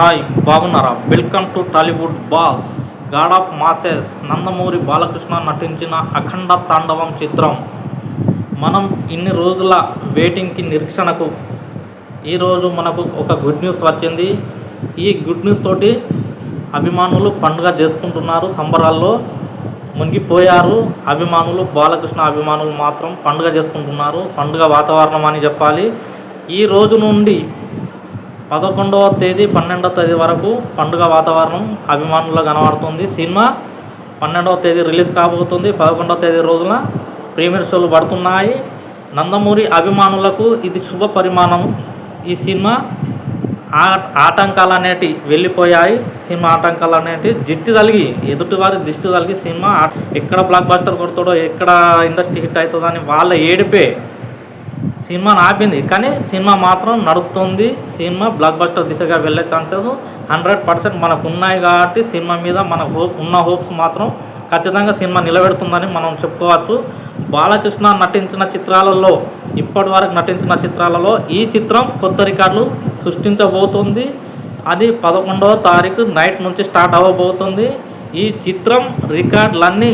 Hi బాగున్నారా? Welcome to Tollywood boss. God of masses. Nandamuri Balakrishna నటించిన అఖండ తాండవం చిత్రం. మనం ఇన్ని రోజుల వెయిటింగ్కి నిరీక్షణకు ఈరోజు మనకు ఒక గుడ్ న్యూస్ వచ్చింది. ఈ గుడ్ న్యూస్ తోటి అభిమానులు పండుగ చేసుకుంటున్నారు సంబరాల్లో. మునిగిపోయారు. అభిమానులు బాలకృష్ణ అభిమానులు మాత్రం పండుగ చేసుకుంటున్నారు. పండుగ వాతావరణం అని చెప్పాలి. ఈ రోజు నుండి పదకొండవ తేదీ పన్నెండవ తేదీ వరకు పండుగ వాతావరణం అభిమానుల్లో కనబడుతుంది. సినిమా పన్నెండవ తేదీ రిలీజ్ కాబోతుంది. పదకొండవ తేదీ రోజున ప్రీమియర్ షోలు పడుతున్నాయి. నందమూరి అభిమానులకు ఇది శుభ పరిమాణం ఈ సినిమా ఆ ఆటంకాలు అనేటి వెళ్ళిపోయాయి. సినిమా ఆటంకాలు అనేటి దిష్టి తలిగి ఎదుటివారి దిష్టి తలిగి సినిమా ఎక్కడ బ్లాక్ బస్టర్ కొడతాడో ఎక్కడ ఇండస్ట్రీ హిట్ అవుతుందో అని వాళ్ళ ఏడిపే సినిమాను ఆపింది కానీ సినిమా మాత్రం నడుస్తుంది. సినిమా బ్లాక్ బస్టర్ దిశగా వెళ్ళే ఛాన్సెస్ హండ్రెడ్ పర్సెంట్ మనకు ఉన్నాయి కాబట్టి సినిమా మీద మన హోప్ ఉన్న హోప్స్ మాత్రం ఖచ్చితంగా సినిమా నిలబెడుతుందని మనం చెప్పుకోవచ్చు. బాలకృష్ణ నటించిన చిత్రాలలో ఇప్పటి వరకు నటించిన చిత్రాలలో ఈ చిత్రం కొత్త రికార్డులు సృష్టించబోతుంది. అది పదకొండవ తారీఖు నైట్ నుంచి స్టార్ట్ అవ్వబోతుంది. ఈ చిత్రం రికార్డులన్నీ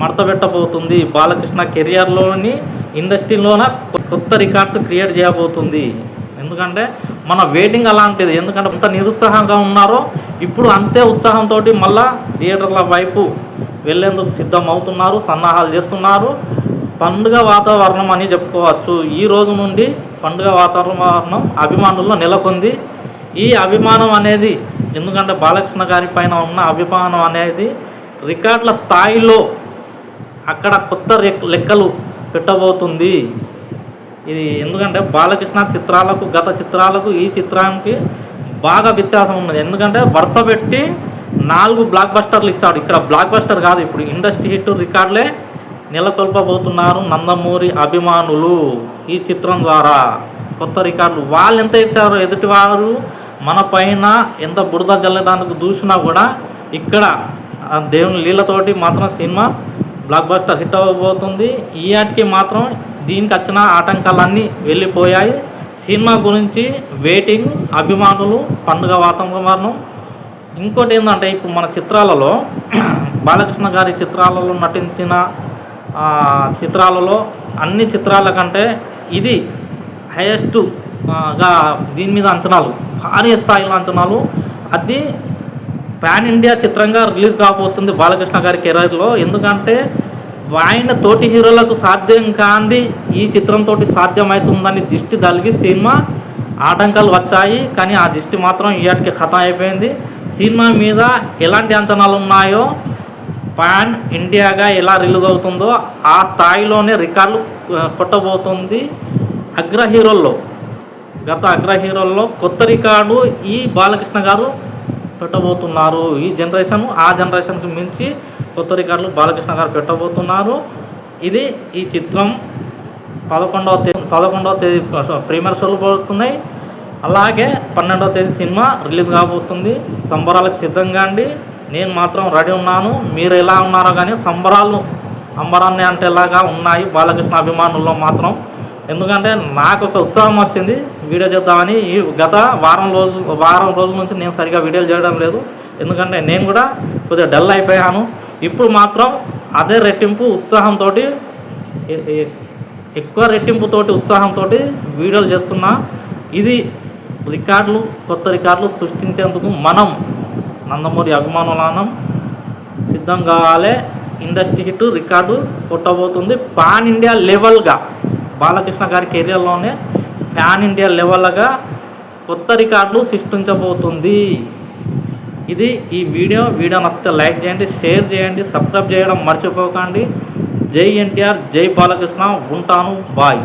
మడతపెట్టబోతుంది బాలకృష్ణ కెరియర్లోని ఇండస్ట్రీలోన కొత్త రికార్డ్స్ క్రియేట్ చేయబోతుంది. ఎందుకంటే మన వెయిటింగ్ అలాంటిది. ఎందుకంటే అంత నిరుత్సాహంగా ఉన్నారో ఇప్పుడు అంతే ఉత్సాహంతో మళ్ళా థియేటర్ల వైపు వెళ్ళేందుకు సిద్ధం అవుతున్నారు సన్నాహాలు చేస్తున్నారు. పండుగ వాతావరణం అని చెప్పుకోవచ్చు. ఈ రోజు నుండి పండుగ వాతావరణం అభిమానుల్లో నెలకొంది. ఈ అభిమానం అనేది ఎందుకంటే బాలకృష్ణ గారి పైన ఉన్న అభిమానం అనేది రికార్డుల స్థాయిలో అక్కడ కొత్త లెక్కలు పెట్టబోతుంది. ఇది ఎందుకంటే బాలకృష్ణ చిత్రాలకు గత చిత్రాలకు ఈ చిత్రానికి బాగా వ్యత్యాసం ఉన్నది. ఎందుకంటే వరుస పెట్టి నాలుగు బ్లాక్ బస్టర్లు ఇచ్చాడు. ఇక్కడ బ్లాక్ బస్టర్ కాదు ఇప్పుడు ఇండస్ట్రీ హిట్ రికార్డులే నెలకొల్పబోతున్నారు నందమూరి అభిమానులు ఈ చిత్రం ద్వారా. కొత్త రికార్డులు. వాళ్ళు ఎంత ఇచ్చారు ఎదుటివారు మన పైన ఎంత బురద జల్లడానికి దూసినా కూడా ఇక్కడ దేవుని లీలతోటి మాత్రం సినిమా బ్లాక్ బస్టర్ హిట్ అవ్వబోతుంది. ఈ ఆటికి మాత్రం దీనికి వచ్చిన ఆటంకాలన్నీ వెళ్ళిపోయాయి. సినిమా గురించి వెయిటింగ్ అభిమానులు పండుగ వాతావరణం. ఇంకోటి ఏంటంటే ఇప్పుడు మన చిత్రాలలో బాలకృష్ణ గారి చిత్రాలలో నటించిన చిత్రాలలో అన్ని చిత్రాల కంటే ఇది హైయెస్ట్గా దీని మీద అంచనాలు భారీ స్థాయిలో అంచనాలు. అది పాన్ ఇండియా చిత్రంగా రిలీజ్ కాబోతుంది బాలకృష్ణ గారి కెరీర్లో. ఎందుకంటే ఆయన తోటి హీరోలకు సాధ్యం కాంది ఈ చిత్రంతో సాధ్యమవుతుందని దిష్టి తలిగి సినిమా ఆటంకాలు వచ్చాయి. కానీ ఆ దిష్టి మాత్రం ఇయాటికి ఖతం అయిపోయింది. సినిమా మీద ఎలాంటి అంచనాలు ఉన్నాయో పాన్ ఇండియాగా ఎలా రిలీజ్ అవుతుందో ఆ స్థాయిలోనే రికార్డులు కొట్టబోతుంది అగ్ర హీరోల్లో గత అగ్ర హీరోల్లో కొత్త రికార్డు ఈ బాలకృష్ణ గారు పెట్టబోతున్నారు. ఈ జనరేషన్ ఆ జనరేషన్కి మించి కొత్త రికార్డులు బాలకృష్ణ గారు పెట్టబోతున్నారు. ఇది ఈ చిత్రం పదకొండవ తేదీ పదకొండవ తేదీ ప్రీమియర్ షోలు పడుతున్నాయి. అలాగే పన్నెండవ తేదీ సినిమా రిలీజ్ కాబోతుంది. సంబరాలకు సిద్ధంగా అండి. నేను మాత్రం రెడీ ఉన్నాను. మీరు ఎలా ఉన్నారో కానీ సంబరాలు అంబరాన్ని అంటే ఎలాగా ఉన్నాయి? బాలకృష్ణ అభిమానుల్లో మాత్రం ఎందుకంటే నాకు ఒక ఉత్సాహం వచ్చింది. వీడియో చేద్దామని ఈ గత వారం రోజు వారం రోజుల నుంచి నేను సరిగా వీడియోలు చేయడం లేదు. ఎందుకంటే నేను కూడా కొద్దిగా డల్ అయిపోయాను. ఇప్పుడు మాత్రం అదే రెట్టింపు ఉత్సాహంతో ఎక్కువ రెట్టింపుతోటి ఉత్సాహంతో వీడియోలు చేస్తున్నా. ఇది రికార్డులు కొత్త రికార్డులు సృష్టించేందుకు మనం నందమూరి అభిమానులానం సిద్ధం కావాలి ఇండస్ట్రీ హిట్ రికార్డు కొట్టబోతుంది. పాన్ ఇండియా లెవెల్గా. బాలకృష్ణ గారి కెరియర్లోనే ప్యాన్ ఇండియా లెవెల్గా కొత్త రికార్డులు సృష్టించబోతుంది. ఇది ఈ వీడియో. వీడియో నచ్చితే లైక్ చేయండి షేర్ చేయండి సబ్స్క్రైబ్ చేయడం మర్చిపోకండి. జై ఎన్టీఆర్ జై బాలకృష్ణ. ఉంటాను. బాయ్.